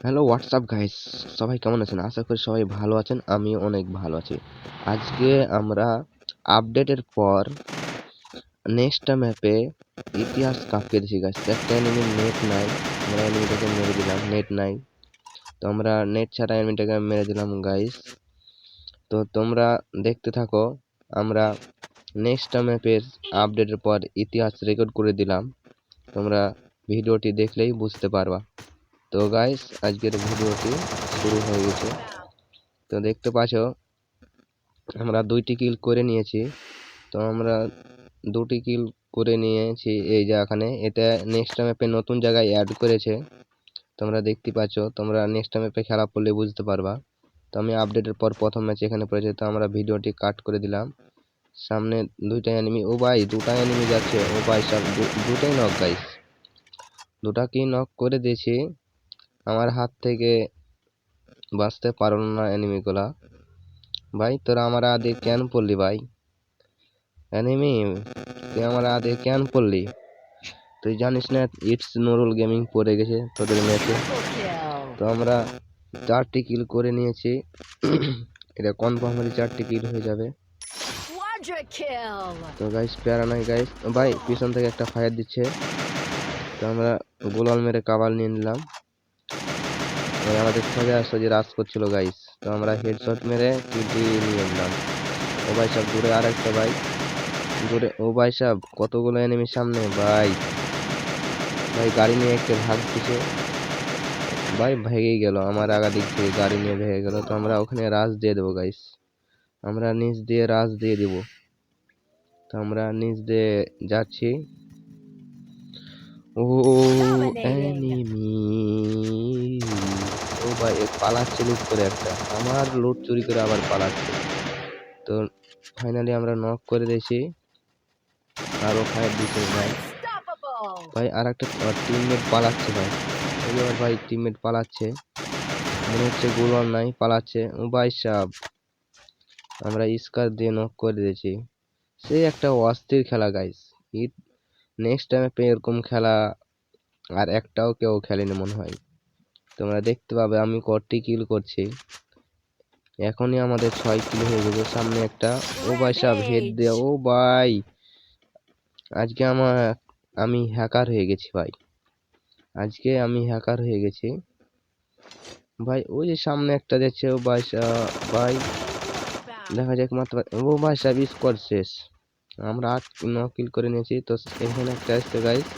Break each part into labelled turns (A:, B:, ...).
A: Hello WhatsApp guys সবাই কেমন আছেন? আশা করি সবাই ভালো আছেন আমি অনেক ভালো আছি। আজকে আমরা আপডেটের পর নেক্সট ম্যাপে ইতিহাস কাঁপিয়ে দিয়েছি গাছ একটা এনিমি নেট নাই, আমরা এনিমিটাকে মেরে দিলাম নেট নাই। তো আমরা নেট ছাড়া এনিমিটাকে মেরে দিলাম গাইস তো তোমরা দেখতে থাকো, আমরা নেক্সট ম্যাপের আপডেটের পর ইতিহাস রেকর্ড করে দিলাম। তোমরা ভিডিওটি দেখলেই বুঝতে পারবা। তো গাইস আজকের ভিডিওটি শুরু হয়ে গেছে। তো দেখতে পাচ্ছ, আমরা দুইটি কিল করে নিয়েছি। তো আমরা দুটি কিল করে নিয়েছি এই এখানে। এটা নেক্সট ম্যাপে নতুন জায়গায় অ্যাড করেছে। তোমরা দেখতে পাচ্ছ, তোমরা নেক্সট ম্যাপে খেলা করলে বুঝতে পারবা। তো আমি আপডেটের পর প্রথম ম্যাচ এখানে পড়েছে, তো আমরা ভিডিওটি কাট করে দিলাম। সামনে দুইটা এনিমি ও ভাই, দুটা এনিমি যাচ্ছে। ও ভাই সব দুটাই নক গাইস দুটা কি নক করে দিয়েছি। আমার হাত থেকে বাঁচতে পারল না এনিমিগুলা। ভাই তোরা আমার আদে কেন পড়লি ভাই? এনিমি তুই আমার আদে কেন পড়লি? তুই জানিস না ইটস নুরুল গেমিং পড়ে গেছে তোদের ম্যাচে তো আমরা চারটি কিল করে নিয়েছি। এটা কনফার্মালি চারটি কিল হয়ে যাবে। তো গাইস প্যারা নাই গাইস ভাই পিছন থেকে একটা ফায়ার দিচ্ছে। তো আমরা গোলাল মেরে কাবাল নিয়ে নিলাম। আমাদের সোজা সোজা রাজ করছিল গাইস তো আমরা হেডশট মেরে কিলটি নিয়ে নিলাম। ও ভাই সাহেব দূরে আর একটা ভাই। দূরে ও ভাই সাহেব কতগুলো এনিমির সামনে? ভাই ভাই গাড়ি নিয়ে একটা ভাগ দিছে। ভাই ভেগেই গেল। আমার আগা দিক থেকে গাড়ি নিয়ে ভেঙে গেল। তো আমরা ওখানে রাজ দিয়ে দেবো গাইস আমরা নিচ দিয়ে রাজ দিয়ে দেব। তো আমরা নিচ দিয়ে যাচ্ছি। ও এনিমি এ পালাচ্ছে লুট করে একটা। আমার লুট চুরি করে আবার পালাচ্ছে। তো ফাইনালি আমরা নক করে দিয়েছি। আরও ফায়ার দিচ্ছে ভাই। ভাই আর একটা টিমমেট পালাচ্ছে ভাই। আমার ভাই টিমমেট পালাচ্ছে। মনে হচ্ছে গোলওয়াল নাই পালাচ্ছে। ও ভাই সাব আমরা স্কার দিয়ে নক করে দিয়েছি। সেই একটা অস্থির খেলা গাইস ইট নেক্সট টাইমে এরকম খেলা আর একটাও কেউ খেলেনি মনে হয়। তোমরা দেখতে পাবে আমি কটি কিল করছি। এখনই আমাদের ছয় কিল হয়ে গেছে। সামনে একটা ও ভাই সাব হেড দেয়া ও ভাই! আজকে আমার আমি হ্যাকার হয়ে গেছি ভাই। আজকে আমি হ্যাকার হয়ে গেছি। ভাই ওই যে সামনে একটা যাচ্ছে ও ভাই ভাই। দেখা যাক মাত্র ও ভাই সাহেব স্কোর শেষ। আমরা আট ন কিল করে নিয়েছি। তো এখানে একটা আসছে গাইস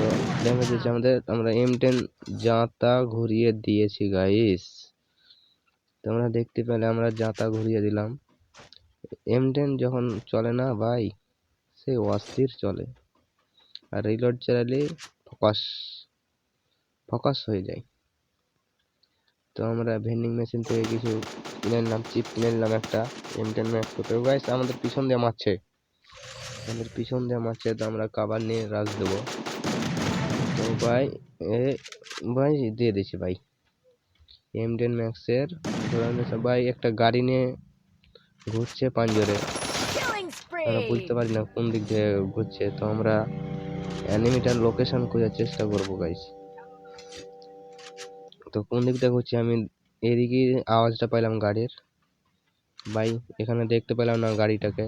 A: তো দেখা যাচ্ছে আমাদের, আমরা এম টেন জাঁতা ঘুরিয়ে দিয়েছি গাইস তোমরা দেখতে পেলে আমরা জাঁতা ঘুরিয়ে দিলাম। এম টেন যখন চলে না ভাই, সে অস্থির চলে। আর রিলোড চালালে ফোকাস ফোকাস হয়ে যায়। তো আমরা ভেন্ডিং মেশিন থেকে কিছু কিনে নিলাম চিপ কিনে নিলাম একটা এম টেন ম্যাক্স করতে গাইস আমাদের পিছন দিয়ে মারছে। আমাদের পিছন দিয়ে মারছে তো আমরা কাবার নিয়ে রাজ দেবো। তো ভাই এ ভাই দিয়ে দিছি ভাই। এম টেন ম্যাক্সের ভাই একটা গাড়ি নিয়ে ঘুরছে পাঞ্জরে। আমরা বুঝতে পারি না কোন দিক দিয়ে ঘুরছে। তো আমরা অ্যানিমিটার লোকেশন খোঁজার চেষ্টা করব গাইস তো কোন দিক দিয়ে ঘুরছে? আমি এদিকে আওয়াজটা পাইলাম গাড়ির। ভাই এখানে দেখতে পেলাম না গাড়িটাকে।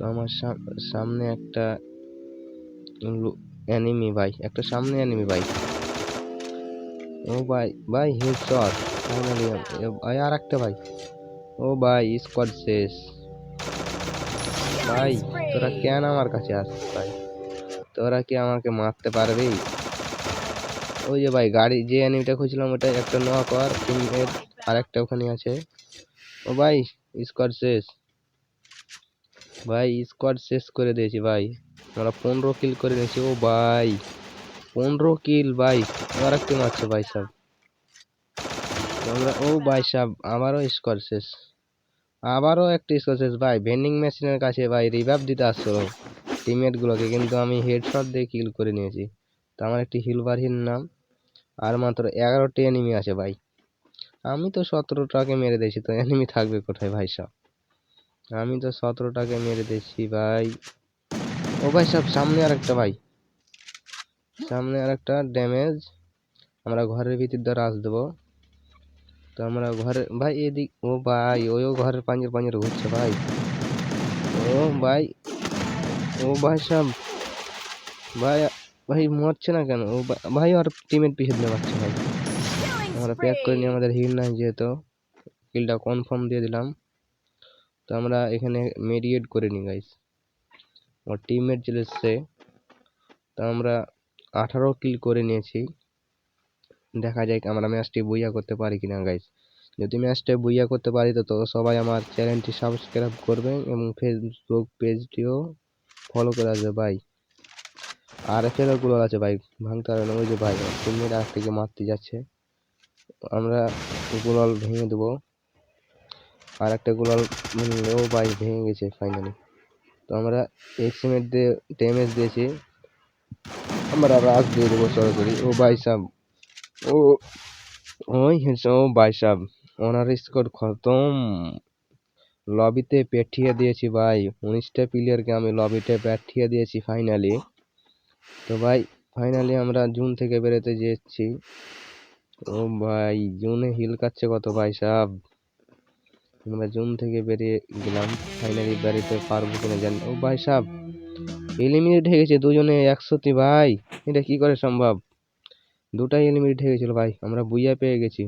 A: তো আমার সাম- সামনে একটা অ্যানিমি ভাই একটা সামনে অ্যানিমি ভাই ও ভাই ভাই হেডশট ফাইনালি ভাই আর একটা ভাই ও ভাই স্কোয়াড শেষ। ভাই, তোরা কেন আমার কাছে আসছিস ভাই? তোরা কি আমাকে মারতে পারবি? ওই যে ভাই, গাড়ি, যে অ্যানিমিটা খুঁজছিলাম, ওটা একটা নোয়া কর টিমের আর একটা ওখানে আছে। ও ভাই স্কোয়াড শেষ। ভাই স্কোয়াড শেষ করে দিয়েছি ভাই। আমরা পনেরো কিল করে নিয়েছি, ও ভাই, পনেরো কিল ভাই আর একটু মারছে ভাই সাহেব আমরা, ও ভাই সাহেব আবারও স্কোয়াড শেষ। আবারও একটা স্কোর শেষ ভাই ভেন্ডিং মেশিনের কাছে ভাই রিভাইভ দিতে আসছিল টিমমেট গুলোকে, কিন্তু আমি হেডশট দিয়ে কিল করে নিয়েছি। তো আমার একটি হিলবার হিল নাম, আর মাত্র এগারোটি এনিমি আছে ভাই। আমি তো সতেরোটাকে মেরে দিয়েছি, তো এনিমি থাকবে কোথায় ভাই সব? আমি তো সতেরোটাকে মেরে দিয়েছি, ভাই। ও ভাই, সব সামনে আর একটা ভাই। সামনে আর একটা ড্যামেজ আমরা ঘরের ভিতর দ্বারা আস দেবো। তো আমরা ঘরে, ভাই, এদিক, ও ভাই ওও ঘরের পাঞ্জের পাঞ্জের ঘুরছে, ভাই। ও ভাই ও ভাই, সব, ভাই ভাই, মরছে না কেন? ও ভাই আর টিমের পিছিয়ে দিতে পারছে ভাই। আমরা প্যাক করে নিয়ে আমাদের হিল নাই যেহেতু। কিলটা কনফার্ম দিয়ে দিলাম। তো আমরা এখানে মেডিয়েট করে নিই গাইস ওর টিমমেট চলে এসছে। তো আমরা আঠারো কিল করে নিয়েছি। দেখা যাক আমরা ম্যাচটি বইয়া করতে পারি কিনা গাইস যদি ম্যাচটা বইয়া করতে পারি, তো সবাই আমার চ্যানেলটি সাবস্ক্রাইব করবে এবং ফেসবুক পেজটিও ফলো করে আসবে, ভাই। আর এফ আছে, ভাই, ভাঙতে হবে না। ওই যে ভাই টিমমেট আগ থেকে মারতে যাচ্ছে। আমরা গুলাল ভেঙে দেবো। আর একটা গুলাল ও ভাই ভেঙে গেছে ফাইনালি তো আমরা এক্সিমেট দিয়ে ড্যামেজ দিয়েছি। আমরা রাজ দিয়ে দেবো সরাসরি ও ভাই সাহেব ও, ওই ও ভাই সাহেব ওনার স্কোর খতম। লবিতে পেঠিয়ে দিয়েছি ভাই। উনিশটা প্লেয়ারকে আমি লবিতে পেঠিয়ে দিয়েছি ফাইনালি তো ভাই ফাইনালি আমরা জুন থেকে বেরোতে যেচ্ছি। ও ভাই, জুনে হিল কাচ্ছে কত ভাই সাহেব আমরা জুন থেকে বেরিয়ে গেলাম। ফাইনালি বাড়িতে পারব কিনা জানি ও ভাই সাহ এলিমিনেট হয়ে গেছে দুজনে একশোটি ভাই। এটা কি করে সম্ভব? দুটাই এলিমিনেট হয়ে গেছিল ভাই। আমরা বুইয়া পেয়ে গেছি।